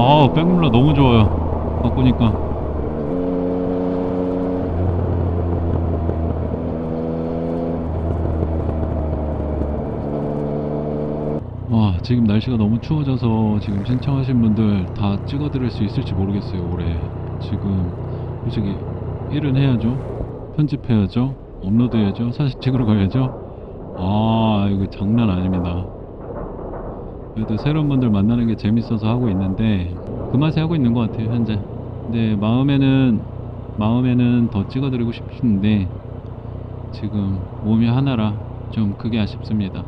아 백룰라 너무 좋아요. 바꾸니까. 와 지금 날씨가 너무 추워져서 지금 신청하신 분들 다 찍어드릴 수 있을지 모르겠어요 올해. 지금 솔직히 일은 해야죠. 편집해야죠. 업로드해야죠. 사진 찍으러 가야죠. 아 이거 장난 아닙니다 그래도 새로운 분들 만나는 게 재밌어서 하고 있는데 그 맛에 하고 있는 것 같아요 현재. 근데 마음에는 마음에는 더 찍어드리고 싶은데 지금 몸이 하나라 좀 그게 아쉽습니다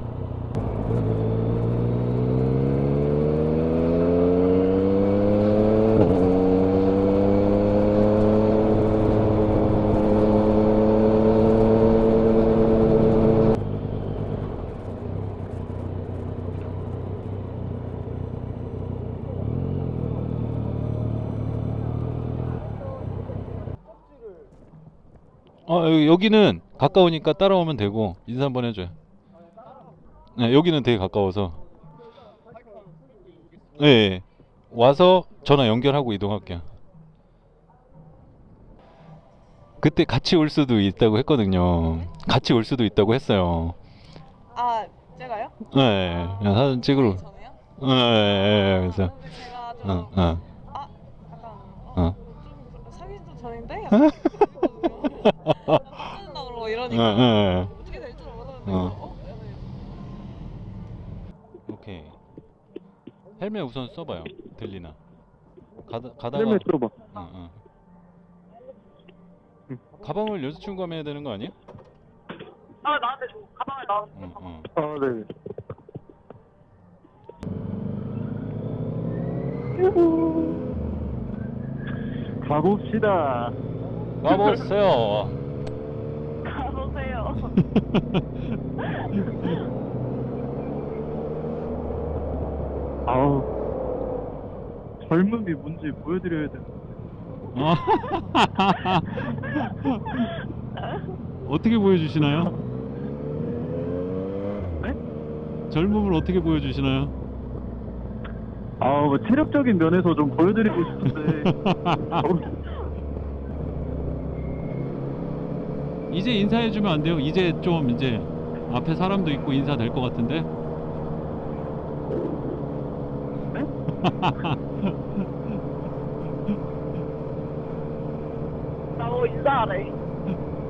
어 여기- 여기는 가까우니까 따라오면 되고 인사 한번 해줘요. 네 여기는 되게 가까워서. 네 예. 와서 전화 연결하고 이동할게요. 그때 같이 올 수도 있다고 했거든요. 같이 올 수도 있다고 했어요. 아 제가요? 네, 그냥 사진 찍으러. 전에요? 네, 네, 그래서. 아, 근데 제가 좀 어, 어, 아 약간 어, 어. 좀 사귄 좀 전인데 약간 네, 이러니까 네. 어떻게 될줄 몰랐는데 어. 어? 약간 오케이. 헬멧 우선 써봐요. 들리나? 가다 가다가. 헬멧 들어봐. 응, 응. 가방을 여자친구가 해야 되는 거 아니야? 아 나한테 줘 가방을 나 응, 응. 아, 네. 가봅시다. 가보세요. 아우. 젊음이 뭔지 보여드려야 돼. 어? 어떻게 보여주시나요? 네? 젊음을 어떻게 보여주시나요? 아, 뭐 체력적인 면에서 좀 보여드리고 싶은데. 어, 이제 인사해주면 안 돼요? 이제 좀 이제 앞에 사람도 있고 인사 될 것 같은데? 네? 인사하래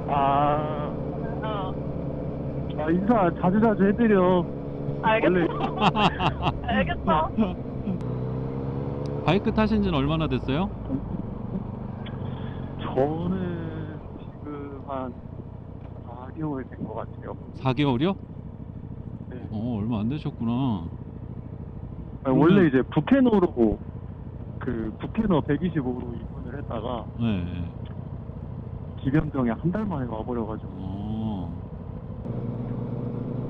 아, 어 아, 인사 자주자주 해드려. 알겠어 알겠어 바이크 타신 지는 얼마나 됐어요? 저는 지금 한 4개월 된 것 같아요. 4개월이요? 네. 어, 얼마 안 되셨구나. 아니, 원래 이제 부캐노로 그 부캐너 125로 입문을 했다가 네. 기변병이 한달 만에 와버려가지고 어,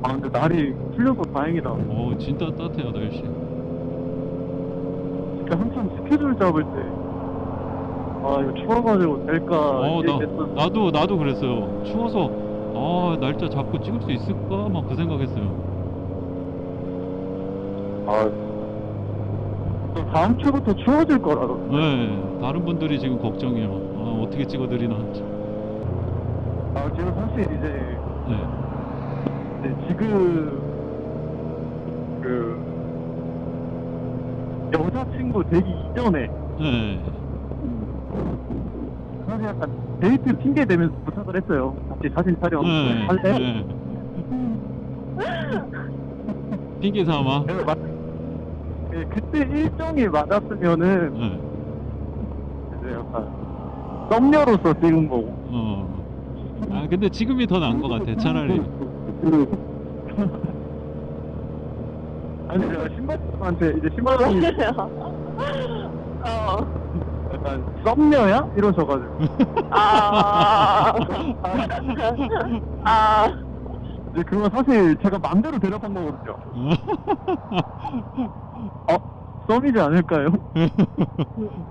아 근데 날이 풀려서 다행이다 어 진짜 따뜻해요, 날씨. 진짜 한참 스케줄 잡을 때 아 이거 추워가지고 될까 어, 나, 이랬었 나도, 나도 그랬어요. 추워서, 아, 날짜 잡고 찍을 수 있을까? 막 그 생각했어요. 아 또 다음 주부터 추워질 거라서 네, 다른 분들이 지금 걱정이에요. 아, 어떻게 찍어드리나. 아 지금 사실 이제, 네. 이제 지금 그 여자친구 되기 이전에 네. 사실 약간 데이트 핑계 대면서 부탁을 했어요. 같이 사진 촬영 네. 할래? 네. 핑계 삼아. 네, 맞. 네, 그때 일정이 맞았으면은 네. 이제 약간 썸녀로서 찍은 거고. 어. 아, 근데 지금이 더 나은 것 같아, 차라리. 아니 제가 신발한테 이제 신발이 어 약간 썸녀야 이러셔가지고. 아, 아, 이제 그거 사실 제가 맘대로 대답한 거거든요. 어? 썸이지 않을까요?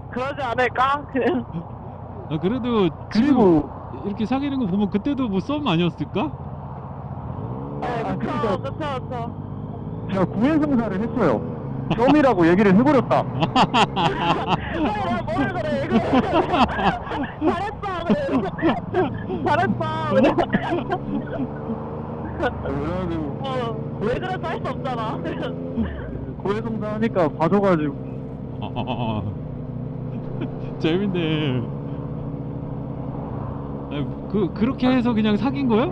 그러지 않을까? 그냥. 아, 그래도 지금 그리고 이렇게 사귀는 거 보면 그때도 뭐 썸 아니었을까? 네, 아, 그쵸, 그러니까 그쵸, 그쵸. 제가 구애성사를 했어요. 쫌이라고 얘기를 해버렸다. 내가 뭘 그래. 이거 잘했어 그래. 잘했어. 그래? 그래가지고 어 왜 그래서 할 수 없잖아. 고해성사 하니까 봐줘가지고. 아, 재밌네. 그 그렇게 해서 그냥 사귄 거야?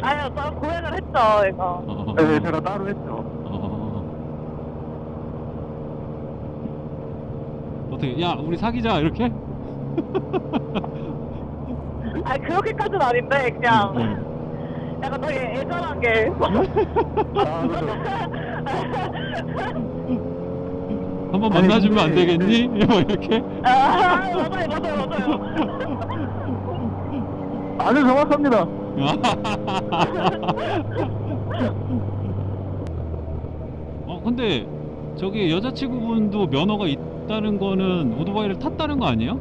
아니요 저 고행을 했죠 이거. 어, 네, 제가 따로 했죠. 어. 어떻게? 야, 우리 사귀자 이렇게? 아니 그렇게까지는 아닌데 그냥 네. 약간 되게 애절하게 아, 그래서 한번 아니, 만나주면 안 근데- 되겠니? 뭐 이렇게? 아 맞아요 맞아요 맞아요 아주 정확합니다. 어, 근데 저기 여자친구분도 면허가 있 다는 거는 오토바이를 탔다는 거 아니에요?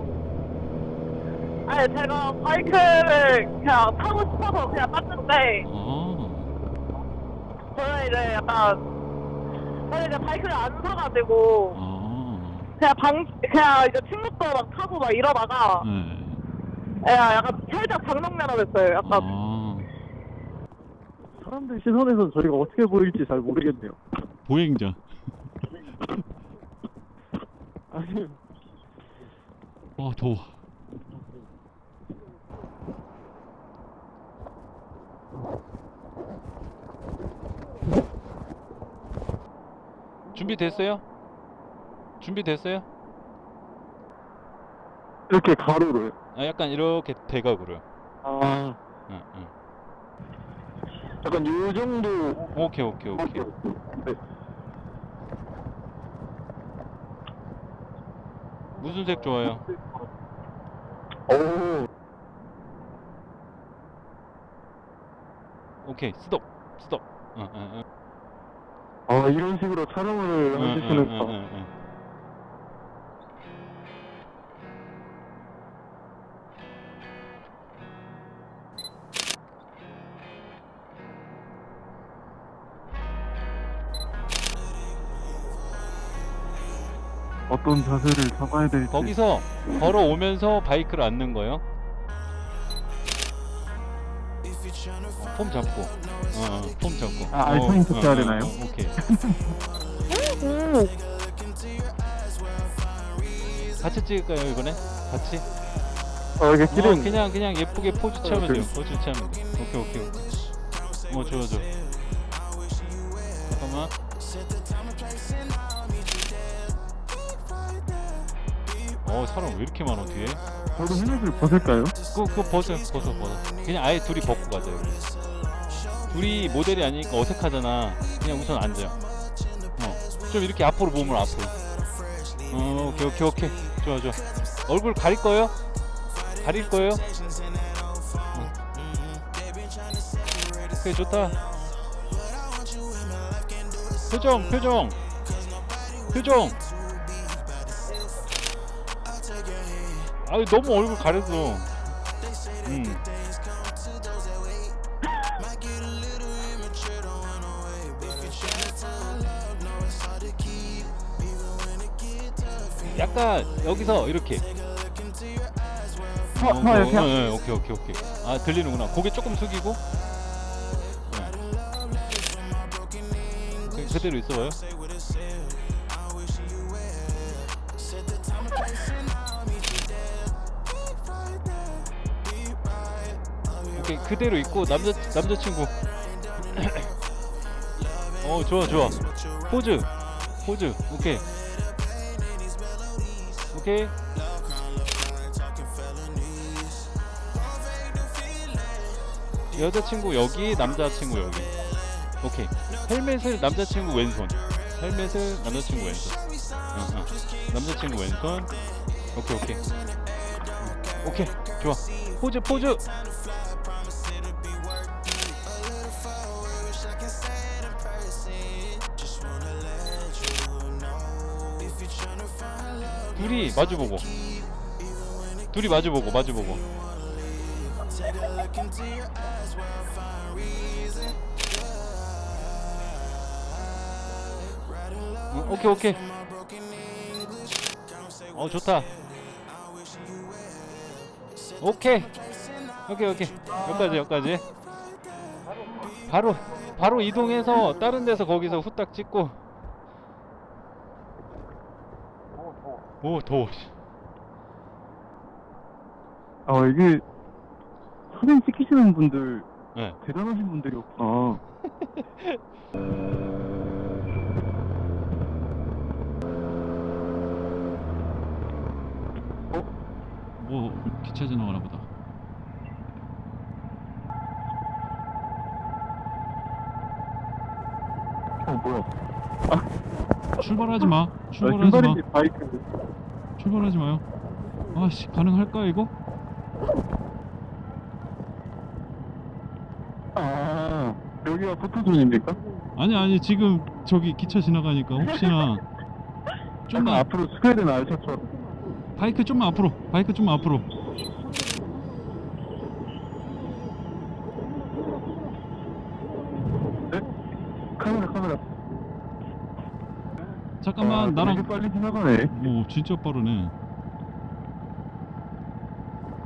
아니 제가 바이크를 그냥 타고 싶어서 그냥 땄는데 아, 저는 이제 약간 저는 이제 바이크를 안 사가지고 아, 그냥 방 그냥 이제 친구도 막 타고 막 이러다가 네. 예, 약간 살짝 방랑면허 됐어요. 약간 아, 사람들 시선에서 저희가 어떻게 보일지 잘 모르겠네요. 보행자. 아니, 아, 더워. 준비됐어요? 준비됐어요? 이렇게 가로로요. 아, 약간 이렇게 대각으로요. 아, 응, 응. 약간 요 정도. 오케이, 오케이, 오케이. 네. 무슨 색 좋아요? 오, 오케이, 스톱, 스톱. 아 이런 식으로 촬영을 응, 어떤 자세를 잡아야 될지. 거기서 걸어오면서 바이크를 앉는 거예요. 어, 폼 잡고, 어, 어, 폼 잡고. 아, 알파인 톱 해야 되나요? 오케이. 같이 찍을까요 이번에? 같이? 어 이게 어, 실은 그냥 그냥 예쁘게 포즈 취하면 돼요. 그래. 포즈 취하면 돼. 오케이 오케이 오케이. 어 좋아 좋아. 어 사람 왜 이렇게 많아 뒤에? 저도 헬멧을 벗을까요? 그거 그거 벗어 벗어 벗어. 그냥 아예 둘이 벗고 가자 여기. 둘이 모델이 아니니까 어색하잖아. 그냥 우선 앉아요. 어. 좀 이렇게 앞으로 몸을 앞으로. 어 오케이 오케이 오케이. 좋아 좋아. 얼굴 가릴 거예요? 가릴 거예요? 어. 오케이 좋다. 표정 표정 표정. 아유 너무 얼굴 가렸어. 음. 약간 여기서 이렇게. 어, 어, 어, 어, 이렇게. 어, 어, 오케이 오케이 오케이. 아 들리는구나. 고개 조금 숙이고. 네. 그, 그대로 있어봐요. 오케이 그대로 있고 남자 남자친구. 어 좋아 좋아. 포즈. 포즈. 오케이. 오케이. 여자친구 여기 남자친구 여기. 오케이. 헬멧을 남자친구 왼손. 헬멧을 남자친구 왼손. 어, 어. 남자친구 왼손. 오케이 오케이. 오케이. 좋아. 포즈 포즈 둘이 마주보고. 둘이 마주보고 마주보고. 어, 오케이 오케이. 어 좋다. 오케이. 오케이 오케이. 여기까지 여기까지. 바로 바로 이동해서 다른 데서 거기서 후딱 찍고 오 더워 씨. 아 이게 사진 찍히시는 분들 네. 대단하신 분들이었구나. 뭐 기차 지나가나 보다 어 뭐야? 출발하지 마 아, 출발하지 마. 출발하지 마요 아씨 가능할까 이거? 아 여기가 포토존입니까? 아니 아니 지금 저기 기차 지나가니까 혹시나 약간 좀만 앞으로 스웨덴 알차처럼. 바이크 좀만 앞으로 바이크 좀만 앞으로 네? 카메라 카메라. 잠깐만 아, 나랑 되게 빨리 지나가네. 오 진짜 빠르네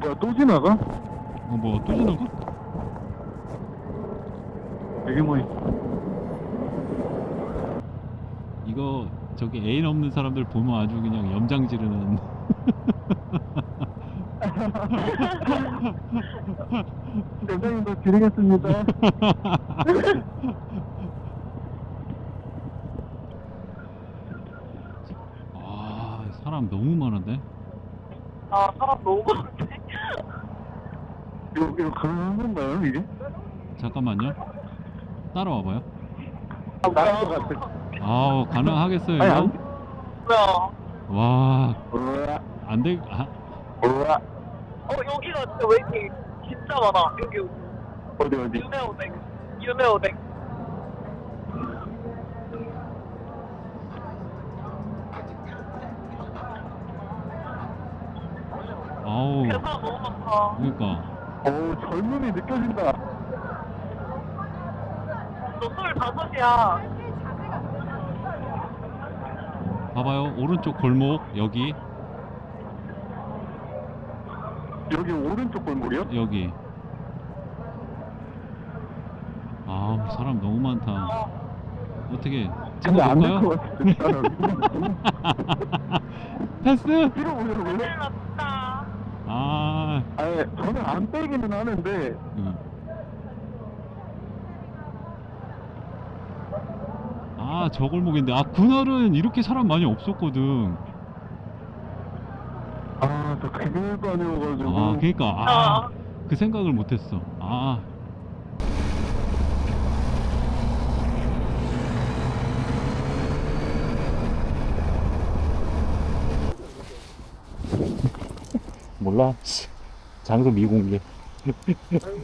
뭐야 또 지나가? 어 뭐야 또 지나가? 되게 많이. 이거 저기 애인 없는 사람들 보면 아주 그냥 염장 지르는 대장님 더 드리겠습니다. 아 사람 너무 많은데? 아 사람 너무 많은데? 이거 이거 가능한 건가요 이게? 잠깐만요. 따라와봐요. 것 같아. 아우 가능하겠어요 아니 이거? 안. 뭐야? 와. 안돼 아, 어 여기가 진짜 왜 이렇게 진짜 많아? 여기 어디 어디? 유네오댁 유네오댁 사람 너무 많다 그러니까 어우 젊음이 느껴진다. 너 스물다섯이야 봐봐요 오른쪽 골목 여기 여기 오른쪽 골목이요? 여기 아우 사람 너무 많다 어, 어떻게 근데 안 될 찍어볼까요? 것 같은데. 사람이. 패스? 뒤로 큰일 났다 아 저는 안 빼기는 하는데 응. 아, 저 골목인데. 아, 그날은 이렇게 사람 많이 없었거든. 아 저 금요일도 아니어가지고 아, 그니까. 아, 어. 그 생각을 못했어. 아. 몰라. 장소 미공개.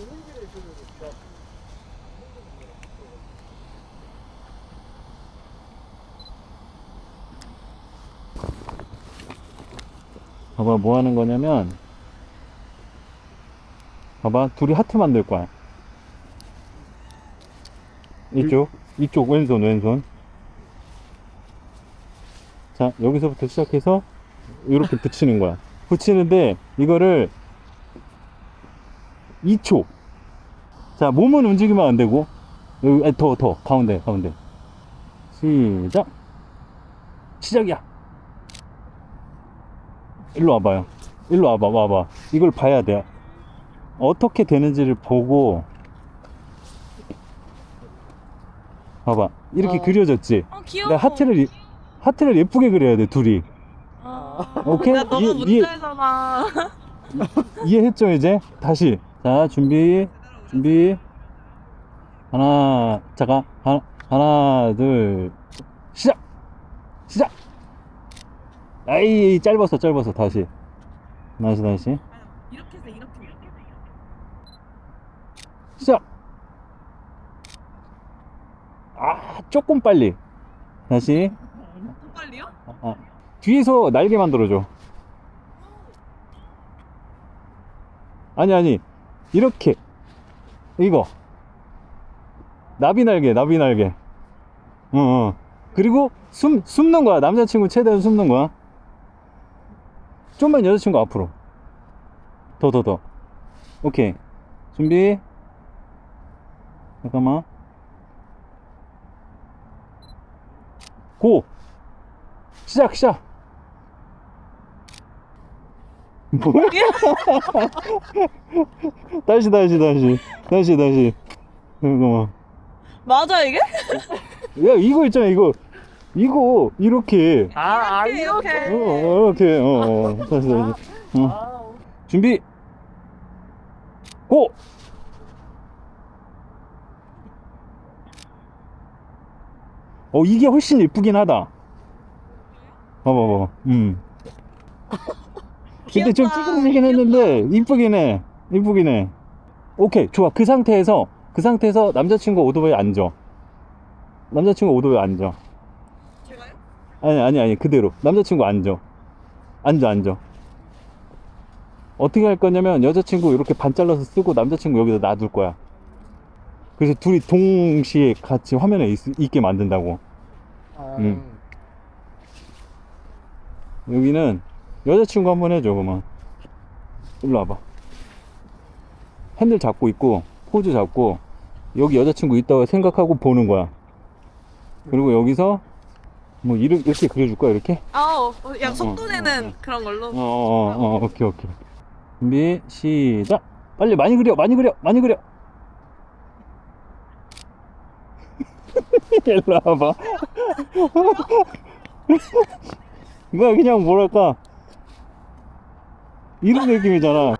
봐봐, 뭐 하는 거냐면, 봐봐, 둘이 하트 만들 거야. 이쪽, 이쪽, 왼손, 왼손. 자, 여기서부터 시작해서, 이렇게 붙이는 거야. 붙이는데, 이거를, 2초. 자, 몸은 움직이면 안 되고, 여기, 아니, 더, 더, 가운데, 가운데. 시작! 시작이야! 일로 와봐요. 일로 와봐, 와봐. 이걸 봐야 돼. 어떻게 되는지를 보고, 봐봐. 이렇게 어. 그려졌지? 어 귀여워. 내가 하트를, 이- 하트를 예쁘게 그려야 돼, 둘이. 아, 오케이? 나 너무 이해- 이해-. 이해했죠, 이제? 다시. 자, 준비, 준비. 하나, 잠깐. 하나, 하나, 둘, 시작! 시작! 아이, 짧았어, 짧았어. 다시. 다시, 다시. 시작! 아, 조금 빨리. 다시. 더 빨리요? 아, 아. 뒤에서 날개 만들어줘. 아니, 아니. 이렇게. 이거. 나비 날개, 나비 날개. 응, 응. 그리고 숨 숨는 거야. 남자친구 최대한 숨는 거야. 좀만 여자친구 앞으로. 더 더 더. 오케이. 준비. 잠깐만. 고. 시작 시작 뭐야 다시 다시 다시 다시 다시 잠깐만 맞아 이게? 야 이거 있잖아 이거 이거 이렇게 아, 아, 이렇게, 이렇게. 어 이렇게 어, 어 다시 다시 어. 아, 준비 고 어, 이게 훨씬 예쁘긴 하다. 봐봐, 봐봐. 음. 근데 좀. 찌그러지긴 했는데, 이쁘긴 해. 이쁘긴 해. 오케이, 좋아. 그 상태에서, 그 상태에서 남자친구 오토바이 앉아. 남자친구 오토바이 앉아. 제가요? 아니, 아니, 아니, 그대로. 남자친구 앉아. 앉아, 앉아. 어떻게 할 거냐면, 여자친구 이렇게 반 잘라서 쓰고, 남자친구 여기다 놔둘 거야. 그래서 둘이 동시에 같이 화면에 있, 있게 만든다고. 아, 음. 여기는 여자친구 한번 해줘, 그러면. 일로 와봐. 핸들 잡고 있고, 포즈 잡고, 여기 여자친구 있다고 생각하고 보는 거야. 그리고 여기서, 뭐, 이렇게, 이렇게 그려줄 거야, 이렇게? 약 속도 어, 내는 어, 어. 그런 걸로 어, 어, 어, 오케이, 오케이. 준비, 시작! 빨리 많이 그려, 많이 그려, 많이 그려! 일로 와봐. 뭐야, 그냥 뭐랄까. 이런 느낌이잖아.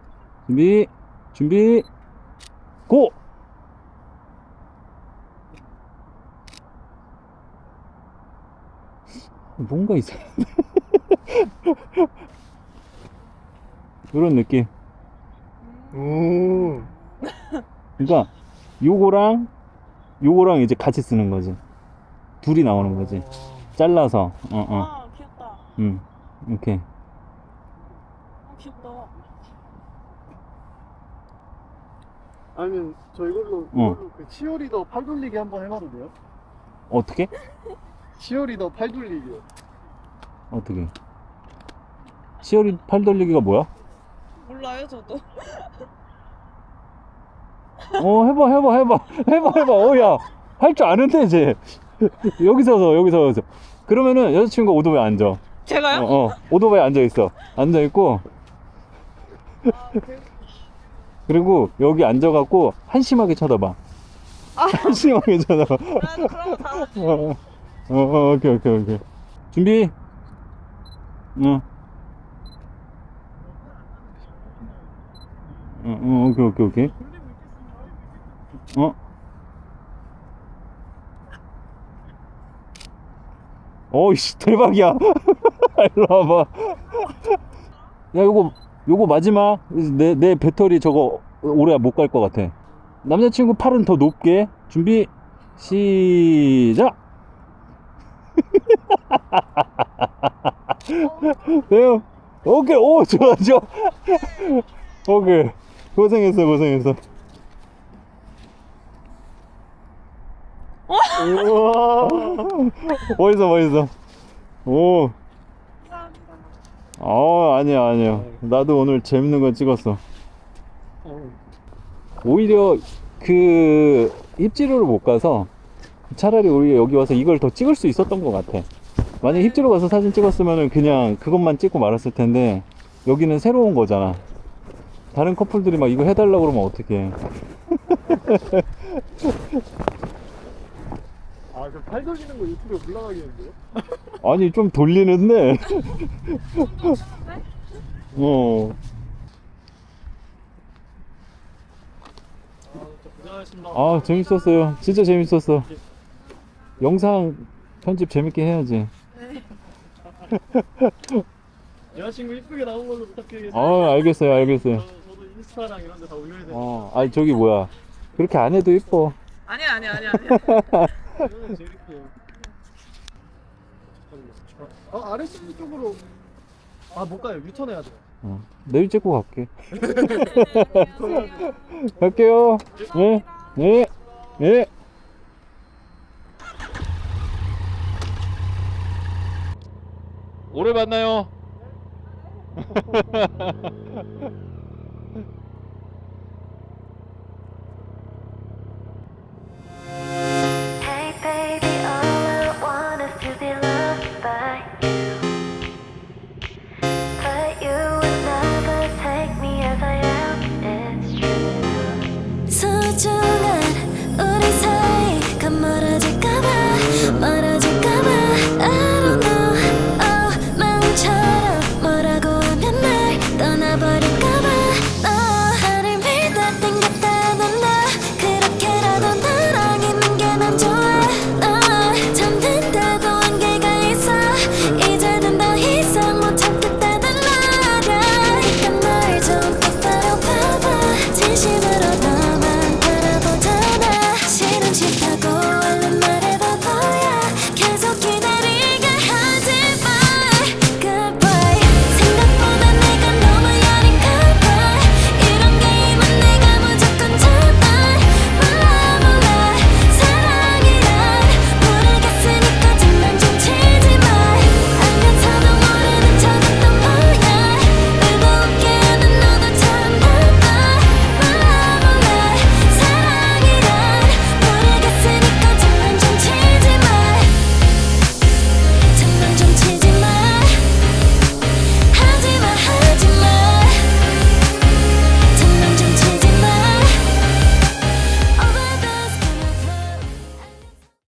준비, 준비, 고! 뭔가 이상한데? 이런 느낌. 오. 그러니까 요거랑 요거랑 이제 같이 쓰는 거지. 둘이 나오는 거지. 잘라서. 어, 어. 아 귀엽다 음. 이렇게. 아 귀엽다 아니면 저 이걸로, 어. 이걸로 그 치어리더 팔 돌리기 한번 해봐도 돼요? 어떻게? 치어리더 팔 돌리기요. 어떻게? 시어리 팔 돌리기가 뭐야? 몰라요 저도 어, 해봐, 해봐, 해봐. 해봐, 해봐. 어, 야. 할 줄 아는데, 이제. 여기 서서, 여기 서서. 그러면은 여자친구가 오토바이 앉아. 어, 제가요? 어. 오토바이 앉아 있어. 앉아 있고. 그리고 여기 앉아갖고 한심하게 쳐다봐. 한심하게 쳐다봐. 아, 그런 거다 하지 어, 어, 어, 오케이, 오케이, 오케이. 준비. 어. 어, 어, 오케이, 오케이, 오케이. 어. 어이씨, 대박이야. 일로 와봐. 야, 요거, 요거 마지막. 내, 내 배터리 저거 오래 못 갈 것 같아. 남자친구 팔은 더 높게. 준비, 시작! 돼요? 오케이, 오, 좋아, 좋아. 오케이. 고생했어, 고생했어. 우와. 멋있어, 멋있어. 오. 어, 아니야, 아니야. 나도 오늘 재밌는 거 찍었어. 어. 오히려 그 입지로를 못 가서 차라리 우리 여기 와서 이걸 더 찍을 수 있었던 것 같아. 만약 입지로 가서 사진 찍었으면은 그냥 그것만 찍고 말았을 텐데 여기는 새로운 거잖아. 다른 커플들이 막 이거 해달라고 그러면 어떡해. 팔 돌리는 거 유튜브에 올라가겠는데요? 아니, 좀 돌리는데. 어. 아, 진짜 고생하셨습니다. 아, 재밌었어요. 진짜 재밌었어. 영상 편집 재밌게 해야지. 여자친구 이쁘게 나온 걸로 부탁드리겠습니다. 아, 알겠어요, 알겠어요. 저, 저도 인스타랑 이런 데 다 올려야 되니까. 어, 아니, 저기 뭐야. 그렇게 안 해도 이뻐. 아니야 아니야 아니야 아니야 이거는 재밌게요. 아, RS 쪽으로. 아, 못 가요. 유턴해야 돼요. 어, 내일 찍고 갈게. 갈게요. 네, 네, 네. 올해 만나요.